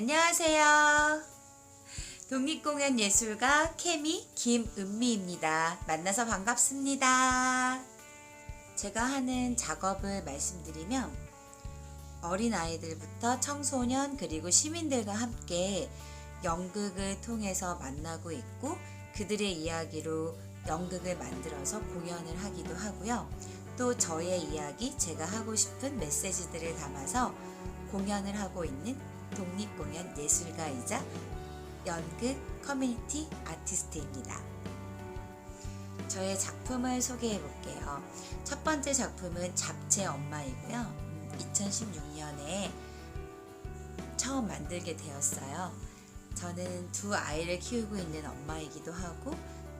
안녕하세요. 독립공연 예술가 케미 김은미입니다. 만나서 반갑습니다. 제가 하는 작업을 말씀드리면 어린 아이들부터 청소년 그리고 시민들과 함께 연극을 통해서 만나고 있고 그들의 이야기로 연극을 만들어서 공연을 하기도 하고요. 또 저의 이야기, 제가 하고 싶은 메시지들을 담아서 공연을 하고 있는 독립공연 예술가이자 연극 커뮤니티 아티스트입니다. 저의 작품을 소개해 볼게요. 첫 번째 작품은 잡채 엄마이고요. 2016년에 처음 만들게 되었어요. 저는 두 아이를 키우고 있는 엄마이기도 하고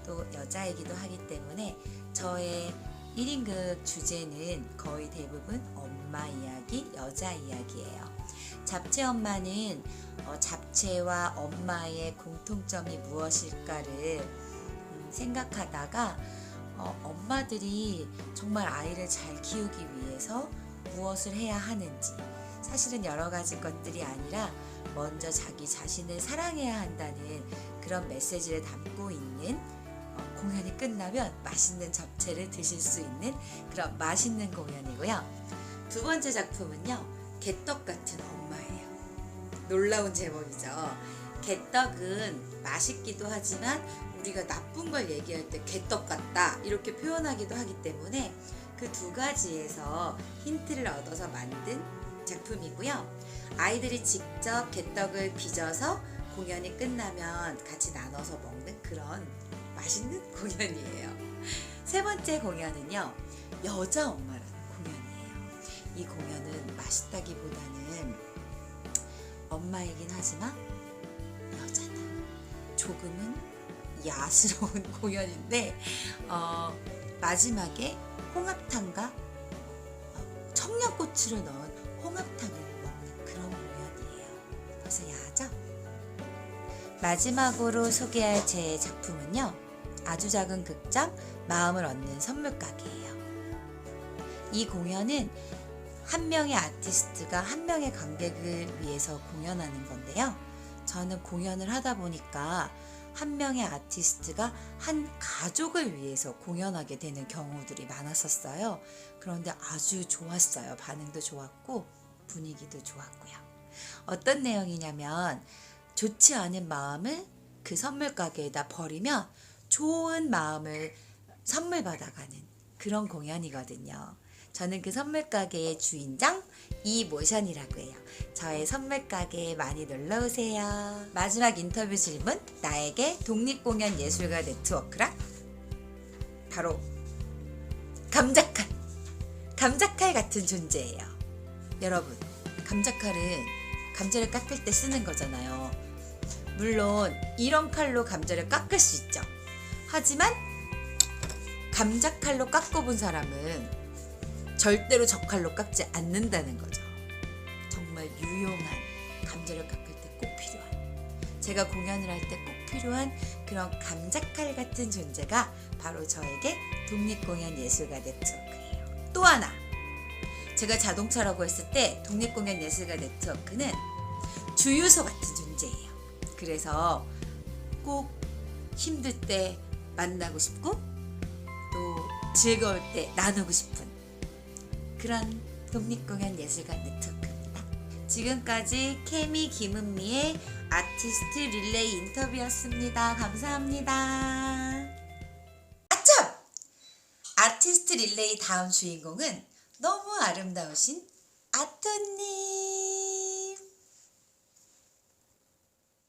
또 여자이기도 하기 때문에 저의 1인극 주제는 거의 대부분 엄마 이야기, 여자 이야기예요. 잡채 엄마는 어, 잡채와 엄마의 공통점이 무엇일까를 음, 생각하다가 어, 엄마들이 정말 아이를 잘 키우기 위해서 무엇을 해야 하는지 사실은 여러 가지 것들이 아니라 먼저 자기 자신을 사랑해야 한다는 그런 메시지를 담고 있는 어, 공연이 끝나면 맛있는 잡채를 드실 수 있는 그런 맛있는 공연이고요. 두 번째 작품은요. 개떡 같은 엄마예요. 놀라운 제목이죠. 개떡은 맛있기도 하지만 우리가 나쁜 걸 얘기할 때 개떡 같다 이렇게 표현하기도 하기 때문에 그 두 가지에서 힌트를 얻어서 만든 작품이고요. 아이들이 직접 개떡을 빚어서 공연이 끝나면 같이 나눠서 먹는 그런 맛있는 공연이에요. 세 번째 공연은요. 여자 엄마라는 이 공연은 맛있다기보다는 엄마이긴 하지만 여자다. 조금은 야스러운 공연인데 어, 마지막에 홍합탕과 어, 청양고추를 넣은 홍합탕을 먹는 그런 공연이에요. 그래서 야하죠? 마지막으로 소개할 제 작품은요. 아주 작은 극장 마음을 얻는 선물 가게예요. 이 공연은 한 명의 아티스트가 한 명의 관객을 위해서 공연하는 건데요. 저는 공연을 하다 보니까 한 명의 아티스트가 한 가족을 위해서 공연하게 되는 경우들이 많았었어요. 그런데 아주 좋았어요. 반응도 좋았고 분위기도 좋았고요. 어떤 내용이냐면 좋지 않은 마음을 그 선물 가게에다 버리면 좋은 마음을 선물 받아가는 그런 공연이거든요. 저는 그 선물 가게의 주인장 이모션이라고 해요. 저의 선물 가게에 많이 놀러 오세요. 마지막 인터뷰 질문 나에게 독립공연 예술가 네트워크란 바로 감자칼 감자칼 같은 존재예요. 여러분 감자칼은 감자를 깎을 때 쓰는 거잖아요. 물론 이런 칼로 감자를 깎을 수 있죠. 하지만 감자칼로 깎아본 사람은 절대로 저 칼로 깎지 않는다는 거죠. 정말 유용한 감자를 깎을 때 꼭 필요한 제가 공연을 할 때 꼭 필요한 그런 감자칼 같은 존재가 바로 저에게 독립공연 예술가 네트워크예요. 또 하나 제가 자동차라고 했을 때 독립공연 예술가 네트워크는 주유소 같은 존재예요. 그래서 꼭 힘들 때 만나고 싶고 또 즐거울 때 나누고 싶은 그런 독립공연 예술가 네트워크입니다. 지금까지 케미 김은미의 아티스트 릴레이 인터뷰였습니다. 감사합니다. 아참! 아티스트 릴레이 다음 주인공은 너무 아름다우신 아토님.